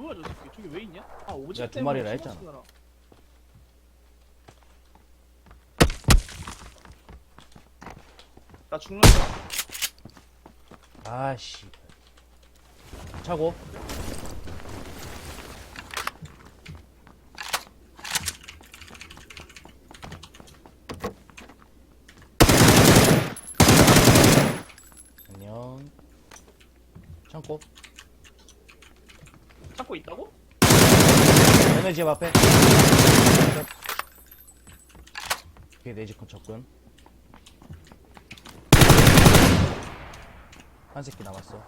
뭐야 저 새끼 저기 왜 있냐? 아 오직 내가 두 때문에 마리라 했잖아. 나 죽는다 아씨. 차고. 안녕. 창고. 찾고 있다고? 얘네 집 앞에. 오케이, 내집 접근. 한 새끼 남았어.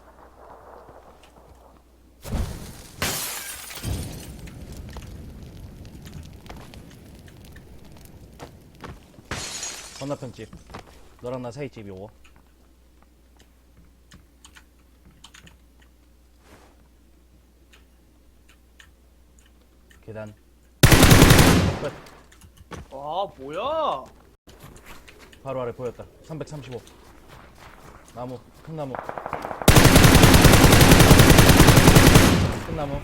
건너편 집. 너랑 나 사이 집 요거. 계단. 끝. 와 뭐야 바로 아래 보였다. 335. 나무, 큰 나무. 큰 나무.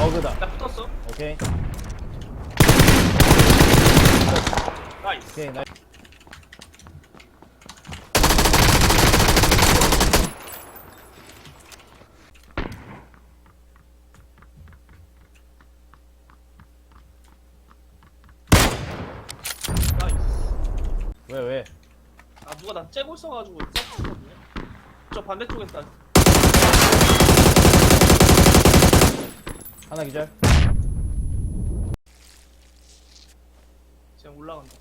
어그다. 나 붙었어 오케이. 나이스 오케이, 나 나이스 왜, 왜? 아 누가 나 째고 있어가지고 째거든요. 저 반대쪽에 있다. 하나 기절. 지금 올라간다.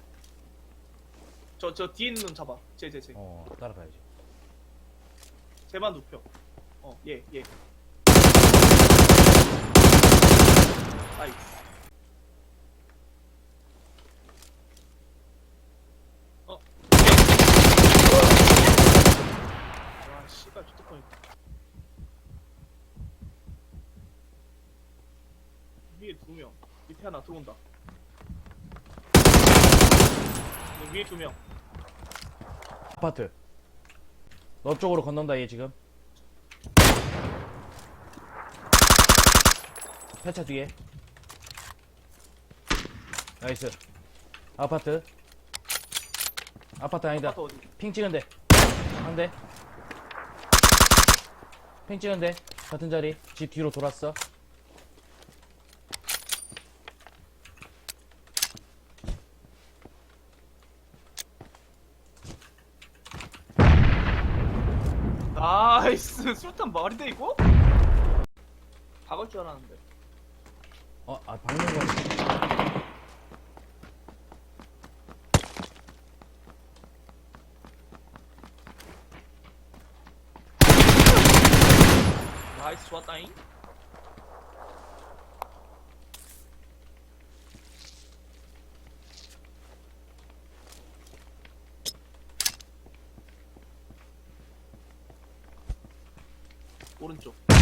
저 저 뒤에 있는 놈 잡아. 쟤쟤쟤. 어, 따라가야지. 쟤만 눕혀. 어얘얘. 나이스 어 와 씨발 저떡 있다 위에 두 명 밑에 하나 들어온다 위에 두 명 아파트. 너 쪽으로 건넌다, 얘 지금. 폐차 뒤에. 나이스. 아파트. 아파트 아니다. 아파트 어디 핑 찍은데. 한 대. 핑 찍은데. 같은 자리. 집 뒤로 돌았어. 나이스 술탄 말이 돼 이거? 박을 줄 알았는데 어, 아, 박는 거. 나이스 좋았다잉 오른쪽.